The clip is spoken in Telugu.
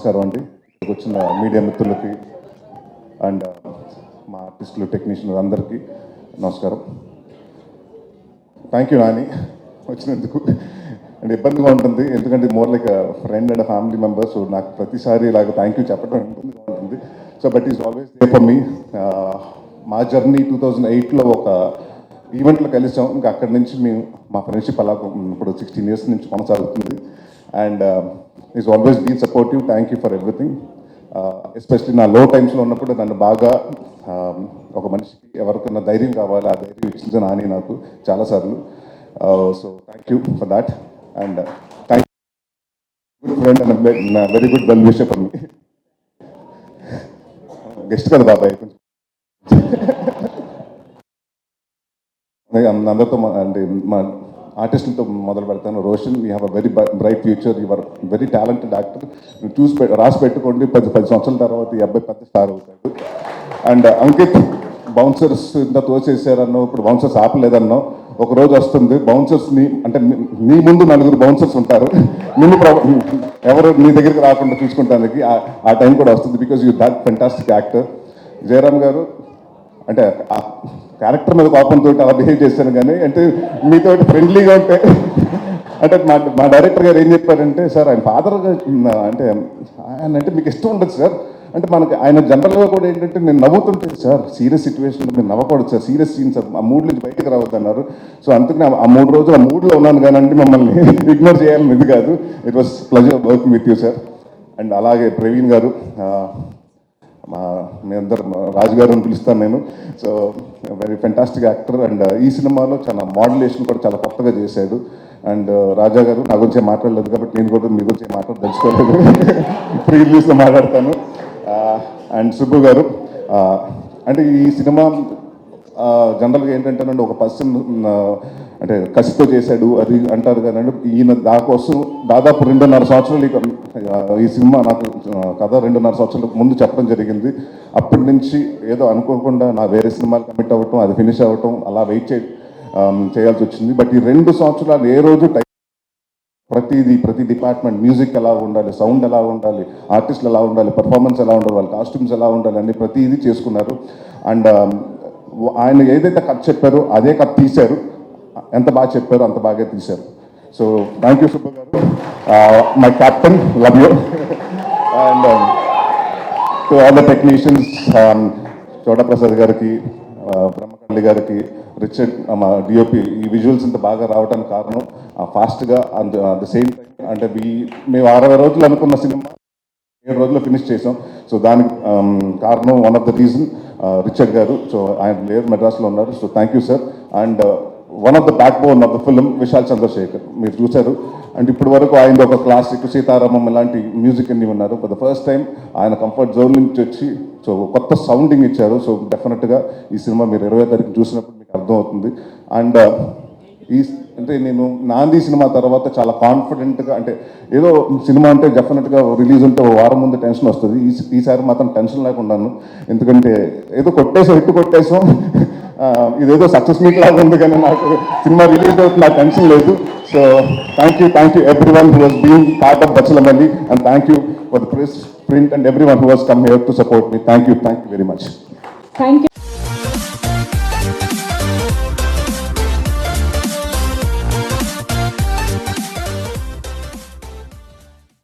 నమస్కారం అండి. ఇక్కడికి వచ్చిన మీడియా మిత్రులకి అండ్ uh, మా ఆర్టిస్టులు టెక్నీషియన్లు అందరికీ నమస్కారం. థ్యాంక్ యూ నాని వచ్చినందుకు. అండ్ ఇబ్బందిగా ఉంటుంది. ఎందుకంటే more like friend and family members నాకు ప్రతిసారి ఇలాగ థ్యాంక్ యూ చెప్పడం ఇబ్బందిగా ఉంటుంది. So but is always there for me. మా జర్నీ టూ థౌజండ్ ఎయిట్లో ఒక ఈవెంట్లో కలిసాం. ఇంకా అక్కడి నుంచి మేము మా ఫ్రెండ్షిప్ అలా ఇప్పుడు సిక్స్టీన్ ఇయర్స్ నుంచి కొనసాగుతుంది. And uh, is always been supportive thank you for everything especially నా లో టైమ్స్లో ఉన్నప్పుడు నన్ను బాగా um, ఒక మనిషికి ఎవరికన్నా ధైర్యం కావాలి ఆ ధైర్యం ఇచ్చింది నాని నాకు చాలాసార్లు so thank you for that and thank good friend and very good well wisher for me guest కదా బాబాయ్ కొంచెం. అదే అందరితో మా- అంటే మా ఆర్టిస్టులతో మొదలు పెడతాను. Roshan you have a very bright future your very talented actor చూసి పెట్టి రాసి పెట్టుకోండి. పది పది సంవత్సరాల తర్వాత ఈ అబ్బాయి పెద్ద స్టార్ అవుతాడు. అండ్ అంకిత్ బౌన్సర్స్ ఇంత తోసేసారన్నో ఇప్పుడు బౌన్సర్స్ ఆపలేదన్నో ఒక రోజు వస్తుంది. బౌన్సర్స్ని అంటే నీ- ముందు నలుగురు బౌన్సర్స్ ఉంటారు. నిన్ను ఎవరు నీ దగ్గరికి రాకుండా చూసుకుంటానికి ఆ- ఆ టైం కూడా వస్తుంది. Because you that fantastic actor Jayaram garu అంటే ఆ క్యారెక్టర్ మీద కోపంతో అలా బిహేవ్ చేశాను కానీ అంటే మీతో ఫ్రెండ్లీగా ఉంటే అంటే మా మా డైరెక్టర్ గారు ఏం చెప్పారంటే సార్ ఆయన ఫాదర్ అంటే ఆయన అంటే మీకు ఇష్టం ఉండదు సార్. అంటే మనకి ఆయన జనరల్గా కూడా ఏంటంటే నేను నవ్వుతుంటే సార్ సీరియస్ సిచ్యువేషన్లో మీరు నవ్వకూడదు సార్. Serious scene sir. ఆ మూడ్ నుంచి బయటకు రావద్దు అన్నారు. సో అందుకని ఆ- ఆ మూడు రోజులు ఆ మూడ్లో ఉన్నాను కానీ మమ్మల్ని ఇగ్నోర్ చేయాలని ఇది కాదు. It was pleasure working with you sir and అలాగే ప్రవీణ్ గారు మా మీ అందరు రాజు గారు అని పిలుస్తాను నేను so very fantastic actor and ఈ సినిమాలో చాలా మోడ్యులేషన్ కూడా చాలా కొత్తగా చేశాడు. అండ్ రాజా గారు నా గురించి మాట్లాడలేదు కాబట్టి నేను కూడా మీ గురించి మాట్లాడదలుచుకోలేదు ప్రీ రిలీజ్లో మాట్లాడతాను. Uh, అండ్ సుబ్బు గారు uh, అంటే ఈ సినిమా జనరల్గా ఏంటంటే ఒక పర్సన్ అంటే కసితో చేశాడు అది అంటారు కదండి ఈయన దానికోసం దాదాపు రెండున్నర సంవత్సరాలు ఈ ఈ సినిమా నాకు కథ రెండున్నర సంవత్సరాల ముందు చెప్పడం జరిగింది. అప్పటి నుంచి ఏదో అనుకోకుండా నా వేరే సినిమాలు కమిట్ అవ్వటం అది ఫినిష్ అవ్వటం అలా వెయిట్ చే చేయాల్సి వచ్చింది. బట్ ఈ రెండు సంవత్సరాలు ఏ రోజు టైం ప్రతిదీ ప్రతి డిపార్ట్మెంట్ మ్యూజిక్ ఎలా ఉండాలి సౌండ్ ఎలా ఉండాలి ఆర్టిస్టులు ఎలా ఉండాలి పర్ఫార్మెన్స్ ఎలా ఉండాలి వాళ్ళ కాస్ట్యూమ్స్ ఎలా ఉండాలి అన్ని ప్రతిదీ చేసుకున్నారు. అండ్ ఆయన ఏదైతే కథ చెప్పారో అదే కథ తీశారు. ఎంత బాగా చెప్పారో అంత బాగా తీశారు. సో థ్యాంక్ యూ సూపర్ గారు. My captain love you and to all the technicians Chota Prasad గారికి uh, బ్రహ్మకల్లి గారికి రిచర్డ్ uh, మా డిఓపి ఈ విజువల్స్ ఇంత బాగా రావడానికి కారణం ఫాస్ట్గా అండ్ ద సేమ్ టైం అంటే మేము అరవై రోజులు అనుకున్న సినిమా ఏడు రోజుల్లో ఫినిష్ చేసాం సో దానికి um, కారణం one of the reason Richard garu. So ఆయన లేరు మెడ్రాస్లో ఉన్నారు. So thank you sir and one of the backbone of the film Vishal Chandrasekhar. మీరు చూశారు. అండ్ ఇప్పటి వరకు ఆయన ఒక క్లాసిక్ సీతారామం ఇలాంటి మ్యూజిక్ అన్ని ఉన్నారు. ఫర్ ద ఫస్ట్ టైం ఆయన కంఫర్ట్ జోన్ నుంచి వచ్చి సో కొత్త సౌండింగ్ ఇచ్చారు. సో డెఫినెట్గా ఈ సినిమా మీరు ఇరవై తారీఖు చూసినప్పుడు మీకు అర్థమవుతుంది. అండ్ ఈ అంటే నేను నాంది సినిమా తర్వాత చాలా కాన్ఫిడెంట్గా అంటే ఏదో సినిమా అంటే డెఫినెట్గా రిలీజ్ ఉంటే వారం ముందు టెన్షన్ వస్తుంది. ఈ ఈసారి మాత్రం టెన్షన్ లేకుండాను. ఎందుకంటే ఏదో కొట్టేసాం హిట్ కొట్టేసాం ఇదేదో సక్సెస్ మీట్ లాగా ఉంది కానీ నాకు సినిమా రిలీజ్ అవుతుంది నాకు టెన్షన్ లేదు. So thank you thank you every one who was being part of Bachhala Malli and thank you for the press print and every one who was come here to support me thank you thank you very much thank